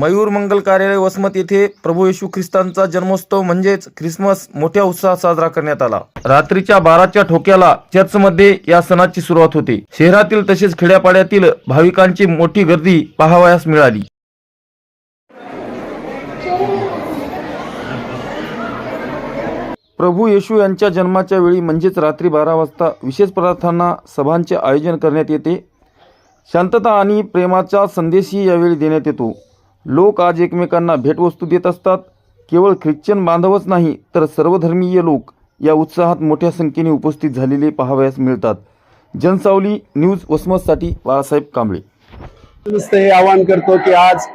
मयूर मंगल कार्यालय वसमत येथे प्रभू येशू ख्रिस्तांचा जन्मोत्सव म्हणजेच ख्रिसमस मोठ्या उत्साहात साजरा करण्यात आला. रात्रीच्या बाराच्या ठोक्याला चर्चमध्ये या सणाची सुरुवात होते. शहरातील तसेच खेड्यापाड्यातील भाविकांची मोठी गर्दी पाहावयास मिळाली. प्रभू येशू यांच्या जन्माच्या वेळी म्हणजेच रात्री बारा वाजता विशेष प्रार्थना सभांचे आयोजन करण्यात येते. शांतता आणि प्रेमाचा संदेशही यावेळी देण्यात येतो. लोक आज एकमेकांना भेटवस्तू देत असतात. केवळ ख्रिश्चन बांधवच नाही तर सर्वधर्मीय लोक या उत्साहात मोठ्या संख्येने उपस्थित झालेले पाहावयास मिळतात. जनसावली न्यूज वसमतसाठी बाळासाहेब कांबळे. नुसतं हे आवाहन करतो की आज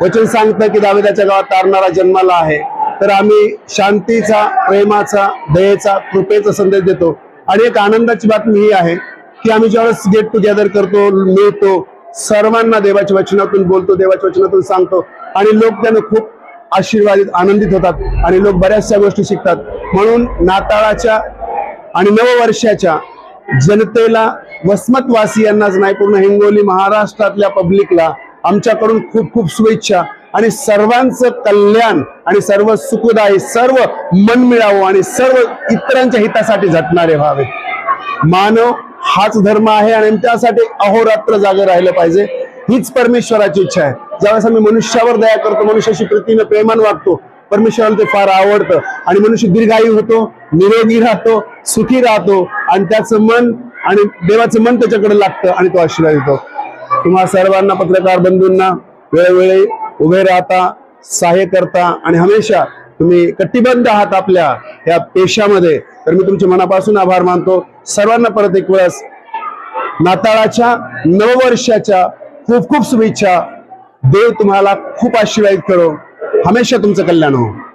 वचन सांगतं की दाविदाच्या गावात तारणारा जन्माला आहे. तर आम्ही शांतीचा प्रेमाचा दयेचा कृपेचा संदेश देतो. आणि एक आनंदाची बातमी ही आहे की आम्ही ज्यावेळेस गेट टुगेदर करतो मिळतो सर्वांना देवाच्या वचनातून बोलतो देवाच्या वचनातून सांगतो. आणि लोक त्यानं खूप आशीर्वादित आनंदित होतात. आणि लोक बऱ्याचशा गोष्टी शिकतात. म्हणून नाताळाच्या आणि नववर्षाच्या जनतेला वसमतवासियांनाच नाही पूर्ण हिंगोली महाराष्ट्रातल्या पब्लिकला आमच्याकडून खूप खूप शुभेच्छा. आणि सर्वांचं कल्याण आणि सर्व सुखदायी सर्व मन मिळावं आणि सर्व इतरांच्या हितासाठी झटणारे व्हावे. मानव हाच धर्म आहे आणि त्यासाठी अहोरात्र जागे राहिलं पाहिजे. हीच परमेश्वराची इच्छा आहे. ज्यावेळेस आम्ही मनुष्यावर दया करतो मनुष्याशी प्रीतीनं प्रेमान वागतो परमेश्वराला ते फार आवडतं. आणि मनुष्य दीर्घायू होतो निरोगी राहतो सुखी राहतो आणि त्याचं मन आणि देवाचं मन त्याच्याकडे लागतं आणि तो आशीर्वाद देतो. तुम्हा सर्वांना पत्रकार बंधूंना वेळोवेळी उभे राहता सहाय्य करता आणि हमेशा तुम्ही कटिबद्ध आहात आपल्या या पेशामध्ये. तर मी तुमचे मनापासून आभार मानतो. सर्वांना परत एक वेळेस नाताळाच्या नववर्षाच्या खूप खूप शुभेच्छा. देव तुम्हाला खूप आशीर्वाद करो. हमेशा तुमचं कल्याण हो.